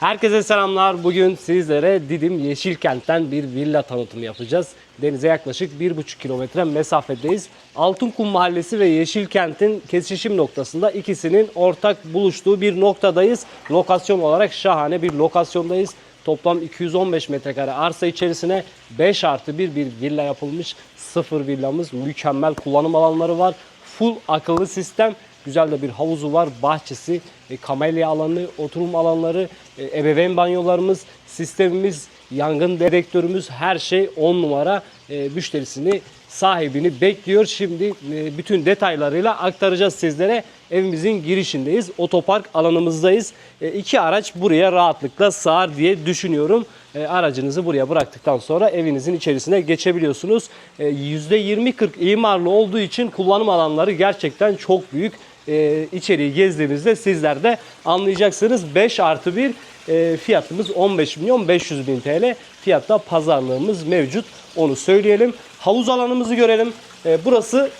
Herkese selamlar. Bugün sizlere Didim Yeşilkent'ten bir villa tanıtımı yapacağız. Denize yaklaşık 1,5 kilometre mesafedeyiz. Altınkum Mahallesi ve Yeşilkent'in kesişim noktasında ikisinin ortak buluştuğu bir noktadayız. Lokasyon olarak şahane bir lokasyondayız. Toplam 215 metrekare arsa içerisine 5 artı 1 bir villa yapılmış. Sıfır villamız. Mükemmel kullanım alanları var. Full akıllı sistem. Güzel de bir havuzu var, bahçesi, e, kamelya alanı, oturum alanları, e, ebeveyn banyolarımız, sistemimiz, yangın dedektörümüz her şey 10 numara e, müşterisini, sahibini bekliyor. Şimdi e, bütün detaylarıyla aktaracağız sizlere. Evimizin girişindeyiz, otopark alanımızdayız. E, iki araç buraya rahatlıkla sığar diye düşünüyorum. E, aracınızı buraya bıraktıktan sonra evinizin içerisine geçebiliyorsunuz. E, %20-40 imarlı olduğu için kullanım alanları gerçekten çok büyük e, içeriği gezdiğinizde sizler de anlayacaksınız. 5 artı 1 e, fiyatımız 15 milyon 500 bin TL. Fiyatta pazarlığımız mevcut. Onu söyleyelim. Havuz alanımızı görelim. E, burası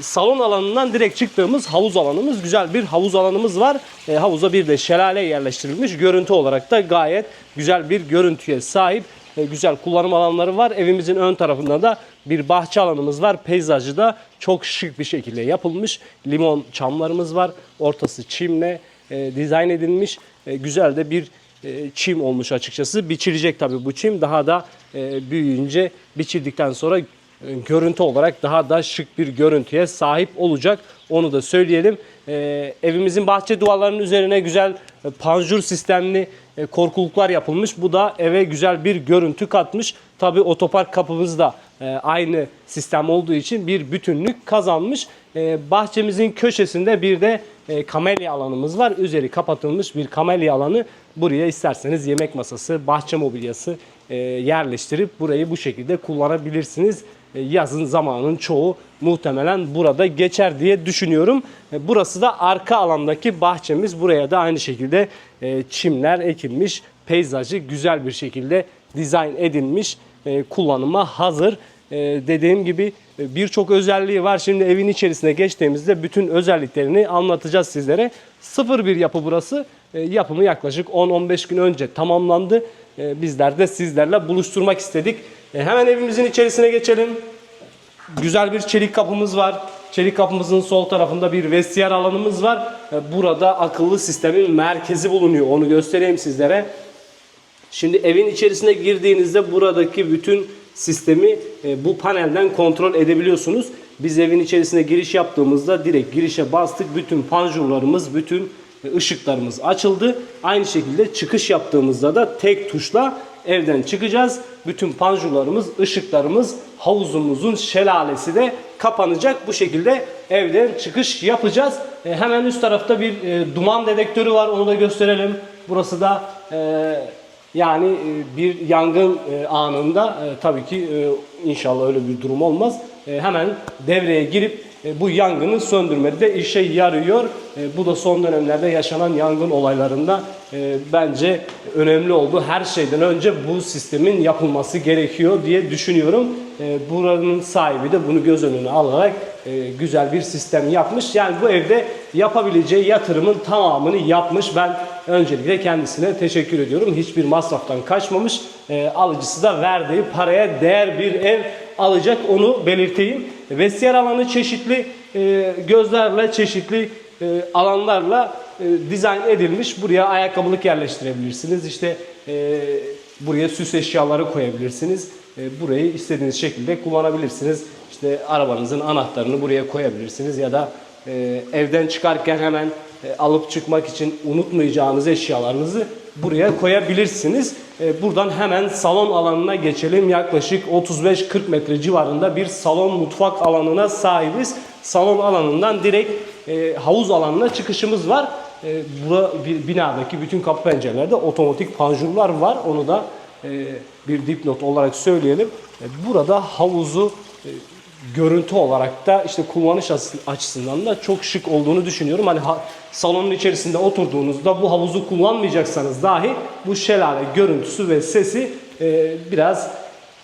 salon alanından direkt çıktığımız havuz alanımız. Güzel bir havuz alanımız var. E, havuza bir de şelale yerleştirilmiş. Görüntü olarak da gayet güzel bir görüntüye sahip. Güzel kullanım alanları var. Evimizin ön tarafında da bir bahçe alanımız var. Peyzajı da çok şık bir şekilde yapılmış. Limon çamlarımız var. Ortası çimle e, dizayn edilmiş. E, güzel de bir e, çim olmuş açıkçası. Biçilecek tabii bu çim. Daha da e, büyüyünce biçildikten sonra e, görüntü olarak daha da şık bir görüntüye sahip olacak. Onu da söyleyelim. E, evimizin bahçe duvarlarının üzerine güzel e, panjur sistemli e, korkuluklar yapılmış. Bu da eve güzel bir görüntü katmış. Tabi otopark kapımız da e, aynı sistem olduğu için bir bütünlük kazanmış. E, bahçemizin köşesinde bir de e, kamelya alanımız var. Üzeri kapatılmış bir kamelya alanı. Buraya isterseniz yemek masası, bahçe mobilyası yerleştirip burayı bu şekilde kullanabilirsiniz. E, yazın zamanın çoğu muhtemelen burada geçer diye düşünüyorum. E, Burası da arka alandaki bahçemiz. Buraya da aynı şekilde e, çimler ekilmiş. Peyzajı güzel bir şekilde dizayn edilmiş. e, Kullanıma hazır. E, Dediğim gibi e, birçok özelliği var. Şimdi evin içerisine geçtiğimizde bütün özelliklerini anlatacağız sizlere. Sıfır bir yapı burası. E, Yapımı yaklaşık 10-15 gün önce tamamlandı. E, Bizler de sizlerle buluşturmak istedik. E, Hemen evimizin içerisine geçelim. Güzel bir çelik kapımız var. Çelik kapımızın sol tarafında bir vestiyer alanımız var. Burada akıllı sistemin merkezi bulunuyor. Onu göstereyim sizlere. Şimdi evin içerisine girdiğinizde buradaki bütün sistemi bu panelden kontrol edebiliyorsunuz. Biz evin içerisine giriş yaptığımızda direkt girişe bastık. Bütün panjurlarımız, bütün ışıklarımız açıldı. Aynı şekilde çıkış yaptığımızda da tek tuşla evden çıkacağız. Bütün panjurlarımız, ışıklarımız, havuzumuzun şelalesi de kapanacak. Bu şekilde evden çıkış yapacağız. E, hemen üst tarafta bir e, duman dedektörü var. Onu da gösterelim. Burası da e, yani e, bir yangın e, anında e, tabii ki inşallah öyle bir durum olmaz. Hemen devreye girip bu yangını söndürmede de işe yarıyor. E, Bu da son dönemlerde yaşanan yangın olaylarında e, bence önemli oldu. Her şeyden önce bu sistemin yapılması gerekiyor diye düşünüyorum. E, Buranın sahibi de bunu göz önüne alarak e, güzel bir sistem yapmış. Yani bu evde yapabileceği yatırımın tamamını yapmış. Ben öncelikle kendisine teşekkür ediyorum. Hiçbir masraftan kaçmamış. E, alıcısı da verdiği paraya değer bir ev alacak onu belirteyim. Vestiyer alanı çeşitli e, gözlerle, çeşitli e, alanlarla e, dizayn edilmiş. Buraya ayakkabılık yerleştirebilirsiniz. İşte e, buraya süs eşyaları koyabilirsiniz. E, burayı istediğiniz şekilde kullanabilirsiniz. İşte arabanızın anahtarını buraya koyabilirsiniz ya da e, evden çıkarken hemen e, alıp çıkmak için unutmayacağınız eşyalarınızı buraya koyabilirsiniz. E, buradan hemen salon alanına geçelim. Yaklaşık 35-40 metre civarında bir salon mutfak alanına sahibiz. Salon alanından direkt e, havuz alanına çıkışımız var. E, bir binadaki bütün kapı pencerelerde otomatik panjurlar var. Onu da bir dipnot olarak söyleyelim. Burada havuzu görüntü olarak da işte kullanış açısı- açısından da çok şık olduğunu düşünüyorum. Hani ha- salonun içerisinde oturduğunuzda bu havuzu kullanmayacaksanız dahi bu şelale görüntüsü ve sesi e, biraz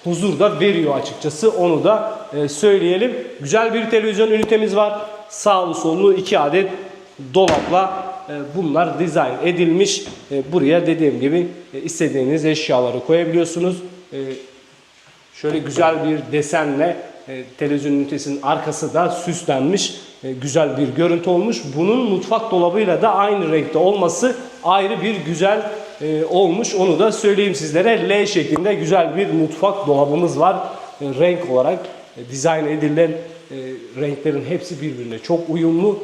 huzur da veriyor açıkçası. Onu da e, söyleyelim. Güzel bir televizyon ünitemiz var. Sağlı sollu iki adet dolapla e, bunlar dizayn edilmiş. E, buraya dediğim gibi e, istediğiniz eşyaları koyabiliyorsunuz. E, Şöyle güzel bir desenle e, ünitesinin arkası da süslenmiş. E, güzel bir görüntü olmuş. Bunun mutfak dolabıyla da aynı renkte olması ayrı bir güzel e, olmuş. Onu da söyleyeyim sizlere. L şeklinde güzel bir mutfak dolabımız var. E, renk olarak dizayn edilen renklerin hepsi birbirine çok uyumlu.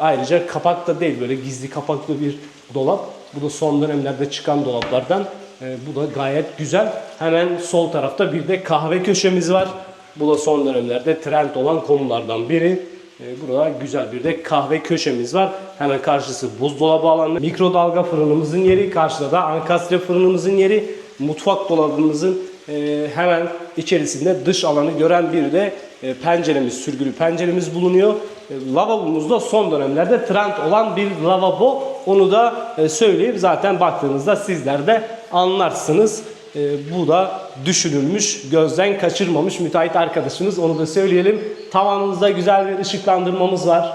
Ayrıca kapak da değil böyle gizli kapaklı bir dolap. Bu da son dönemlerde çıkan dolaplardan. Bu da gayet güzel. Hemen sol tarafta bir de kahve köşemiz var. Bu da son dönemlerde trend olan konulardan biri. E, burada güzel bir de kahve köşemiz var. Hemen karşısı buzdolabı alanı. Mikrodalga fırınımızın yeri. Karşıda da ankastre fırınımızın yeri. Mutfak dolabımızın e, hemen içerisinde dış alanı gören bir de e, penceremiz, sürgülü penceremiz bulunuyor. E, lavabomuz da son dönemlerde trend olan bir lavabo. Onu da söyleyeyim. Zaten baktığınızda sizler de anlarsınız. E, bu da düşünülmüş, gözden kaçırmamış müteahhit arkadaşımız. Onu da söyleyelim. Tavanımızda güzel bir ışıklandırmamız var.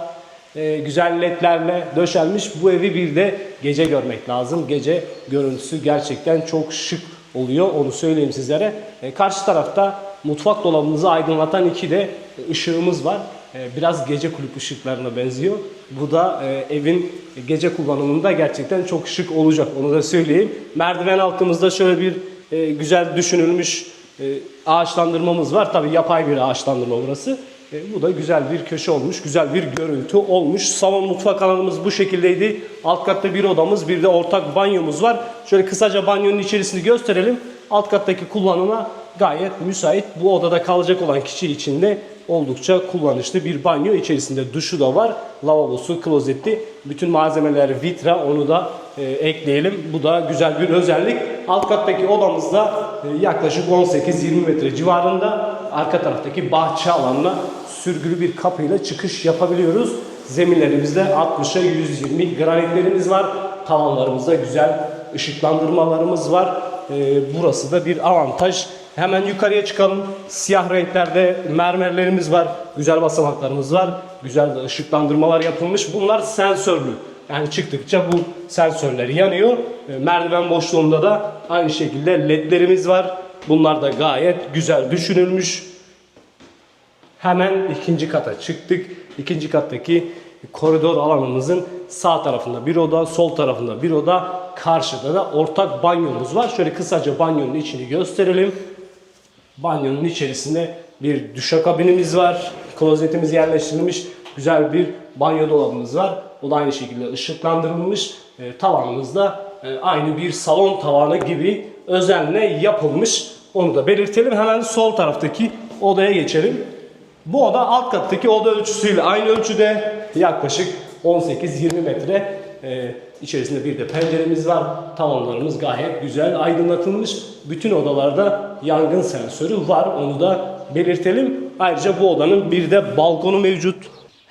E, güzel ledlerle döşenmiş. Bu evi bir de gece görmek lazım. Gece görüntüsü gerçekten çok şık oluyor. Onu söyleyeyim sizlere. E, karşı tarafta mutfak dolabımızı aydınlatan iki de ışığımız var. E, biraz gece kulüp ışıklarına benziyor. Bu da e, evin gece kullanımında gerçekten çok şık olacak. Onu da söyleyeyim. Merdiven altımızda şöyle bir e, güzel düşünülmüş e, ağaçlandırmamız var. Tabi yapay bir ağaçlandırma burası. E, bu da güzel bir köşe olmuş, güzel bir görüntü olmuş. Salon mutfak alanımız bu şekildeydi. Alt katta bir odamız, bir de ortak banyomuz var. Şöyle kısaca banyonun içerisini gösterelim. Alt kattaki kullanıma gayet müsait. Bu odada kalacak olan kişi için de oldukça kullanışlı bir banyo. İçerisinde duşu da var. Lavabosu, klozeti. Bütün malzemeler vitra onu da e, ekleyelim. Bu da güzel bir özellik. Alt kattaki odamızda e, yaklaşık 18-20 metre civarında. Arka taraftaki bahçe alanına sürgülü bir kapıyla çıkış yapabiliyoruz. Zeminlerimizde 60'a 120 granitlerimiz var. Tavanlarımızda güzel ışıklandırmalarımız var. E, burası da bir avantaj. Hemen yukarıya çıkalım. Siyah renklerde mermerlerimiz var. Güzel basamaklarımız var. Güzel ışıklandırmalar yapılmış. Bunlar sensörlü. Yani çıktıkça bu sensörler yanıyor. E, Merdiven boşluğunda da aynı şekilde ledlerimiz var. Bunlar da gayet güzel düşünülmüş. Hemen ikinci kata çıktık. İkinci kattaki koridor alanımızın sağ tarafında bir oda, sol tarafında bir oda, karşıda da ortak banyomuz var. Şöyle kısaca banyonun içini gösterelim. Banyonun içerisinde bir duşakabinimiz var. Klozetimiz yerleştirilmiş. Güzel bir banyo dolabımız var. O da aynı şekilde ışıklandırılmış. E, tavanımız e, aynı bir salon tavanı gibi özenle yapılmış. Onu da belirtelim. Hemen sol taraftaki odaya geçelim. Bu oda alt kattaki oda ölçüsüyle aynı ölçüde yaklaşık 18-20 metre. Ee, içerisinde bir de penceremiz var. Tavanlarımız gayet güzel aydınlatılmış. Bütün odalarda yangın sensörü var. Onu da belirtelim. Ayrıca bu odanın bir de balkonu mevcut.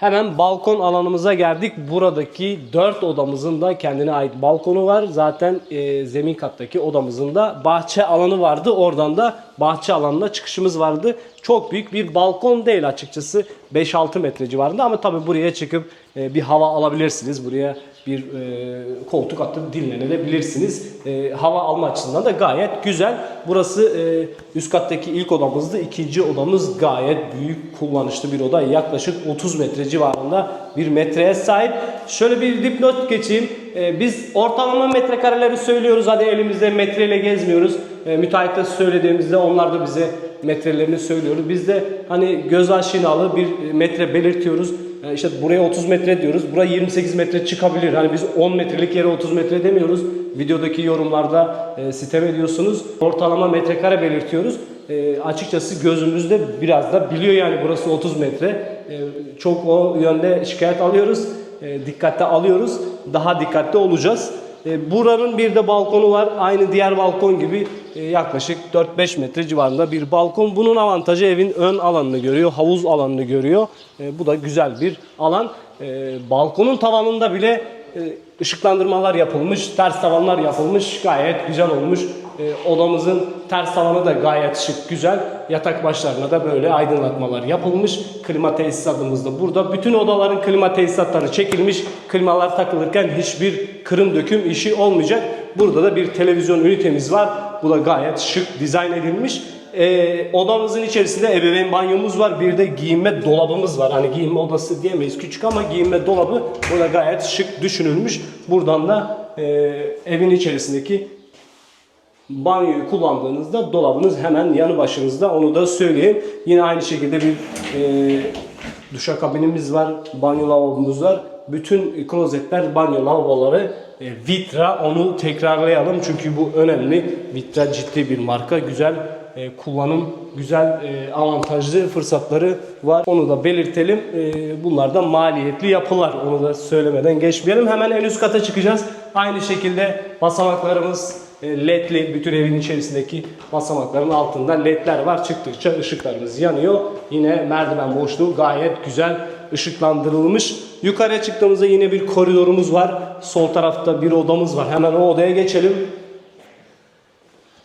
Hemen balkon alanımıza geldik. Buradaki 4 odamızın da kendine ait balkonu var. Zaten e, zemin kattaki odamızın da bahçe alanı vardı. Oradan da bahçe alanına çıkışımız vardı. Çok büyük bir balkon değil açıkçası. 5-6 metre civarında ama tabii buraya çıkıp e, bir hava alabilirsiniz. Buraya bir e, koltuk atıp dinlenebilirsiniz. E, hava alma açısından da gayet güzel. Burası e, üst kattaki ilk odamızdı. İkinci odamız gayet büyük, kullanışlı bir oda. Yaklaşık 30 metre civarında bir metreye sahip. Şöyle bir dipnot geçeyim. E, biz ortalama metrekareleri söylüyoruz. Hadi elimizde metreyle gezmiyoruz. E, müteahhite söylediğimizde onlar da bize metrelerini söylüyoruz. Biz de hani göz aşinalı bir metre belirtiyoruz. Yani işte buraya 30 metre diyoruz. Buraya 28 metre çıkabilir. Hani biz 10 metrelik yere 30 metre demiyoruz. Videodaki yorumlarda e, sitem ediyorsunuz. Ortalama metrekare belirtiyoruz. E, açıkçası gözümüzde biraz da biliyor yani burası 30 metre. E, çok o yönde şikayet alıyoruz. E, dikkate alıyoruz. Daha dikkatli olacağız. E, buranın bir de balkonu var. Aynı diğer balkon gibi e, yaklaşık 4-5 metre civarında bir balkon. Bunun avantajı evin ön alanını görüyor, havuz alanını görüyor. E, bu da güzel bir alan. E, balkonun tavanında bile e, ışıklandırmalar yapılmış, ters tavanlar yapılmış. Gayet güzel olmuş. Odamızın ters tavanı da gayet şık, güzel. yatak başlarına da böyle aydınlatmalar yapılmış. Klima tesisatımız da burada. Bütün odaların klima tesisatları çekilmiş. Klimalar takılırken hiçbir kırım döküm işi olmayacak. Burada da bir televizyon ünitemiz var. Bu da gayet şık dizayn edilmiş. Ee, odamızın içerisinde ebeveyn banyomuz var. Bir de giyinme dolabımız var. Hani giyinme odası diyemeyiz küçük ama giyinme dolabı burada gayet şık düşünülmüş. Buradan da e, evin içerisindeki banyoyu kullandığınızda dolabınız hemen yanı başınızda onu da söyleyeyim. Yine aynı şekilde bir e, duşakabinimiz var, banyo lavabomuz var. Bütün klozetler, banyo lavaboları e, Vitra onu tekrarlayalım çünkü bu önemli. Vitra ciddi bir marka, güzel e, kullanım, güzel e, avantajlı fırsatları var. Onu da belirtelim. E, bunlar da maliyetli yapılar. Onu da söylemeden geçmeyelim. Hemen en üst kata çıkacağız. Aynı şekilde basamaklarımız e, ledli bütün evin içerisindeki basamakların altında ledler var. Çıktıkça ışıklarımız yanıyor. Yine merdiven boşluğu gayet güzel ışıklandırılmış. Yukarıya çıktığımızda yine bir koridorumuz var. Sol tarafta bir odamız var. Hemen o odaya geçelim.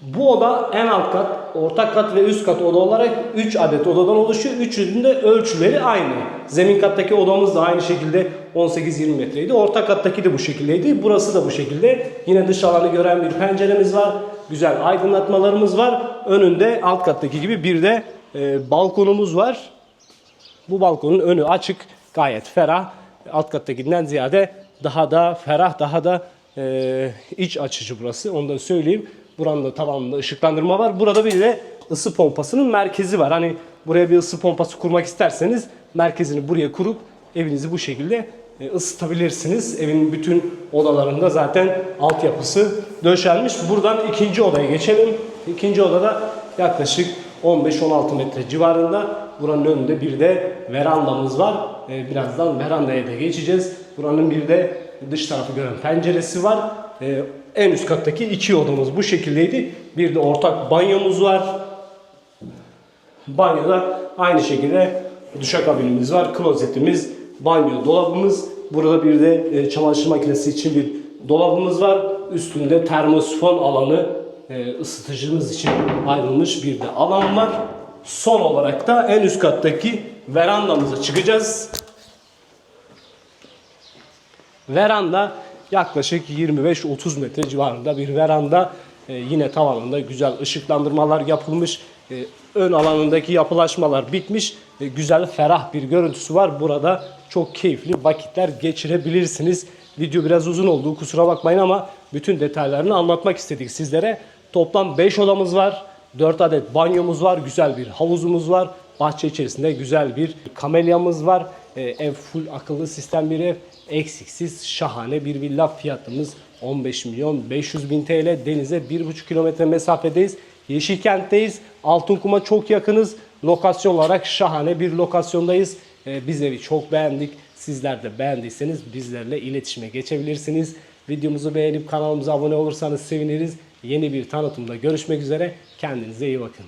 Bu oda en alt kat, ortak kat ve üst kat oda olarak 3 adet odadan oluşuyor. Üçünün de ölçüleri aynı. Zemin kattaki odamız da aynı şekilde 18-20 metreydi. Orta kattaki de bu şekildeydi. Burası da bu şekilde. Yine dış alanı gören bir penceremiz var. Güzel aydınlatmalarımız var. Önünde alt kattaki gibi bir de e, balkonumuz var. Bu balkonun önü açık, gayet ferah. Alt kattakinden ziyade daha da ferah, daha da e, iç açıcı burası. Onu da söyleyeyim. Buranın da tavanında ışıklandırma var. Burada bir de ısı pompasının merkezi var. Hani buraya bir ısı pompası kurmak isterseniz merkezini buraya kurup evinizi bu şekilde e, ısıtabilirsiniz. Evin bütün odalarında zaten altyapısı döşenmiş. Buradan ikinci odaya geçelim. İkinci odada yaklaşık 15-16 metre civarında. Buranın önünde bir de verandamız var. Ee, birazdan verandaya da geçeceğiz. Buranın bir de dış tarafı gören penceresi var. Ee, en üst kattaki iki odamız bu şekildeydi. Bir de ortak banyomuz var. Banyoda aynı şekilde duşakabinimiz var, klozetimiz, banyo dolabımız. Burada bir de e, çamaşır makinesi için bir dolabımız var. Üstünde termosifon alanı e, ısıtıcımız için ayrılmış bir de alan var. Son olarak da en üst kattaki verandamıza çıkacağız. Veranda yaklaşık 25-30 metre civarında bir veranda. Ee, yine tavanında güzel ışıklandırmalar yapılmış. Ee, ön alanındaki yapılaşmalar bitmiş. Ee, güzel, ferah bir görüntüsü var. Burada çok keyifli vakitler geçirebilirsiniz. Video biraz uzun oldu kusura bakmayın ama bütün detaylarını anlatmak istedik sizlere. Toplam 5 odamız var. 4 adet banyomuz var. Güzel bir havuzumuz var. Bahçe içerisinde güzel bir kamelyamız var. Ee, ev full akıllı sistem bir ev. Eksiksiz şahane bir villa fiyatımız 15 milyon 500 bin TL. Denize 1,5 kilometre mesafedeyiz. Yeşilkent'teyiz. Altınkum'a çok yakınız. Lokasyon olarak şahane bir lokasyondayız. Ee, biz evi çok beğendik. Sizler de beğendiyseniz bizlerle iletişime geçebilirsiniz. Videomuzu beğenip kanalımıza abone olursanız seviniriz. Yeni bir tanıtımda görüşmek üzere. Kendinize iyi bakın.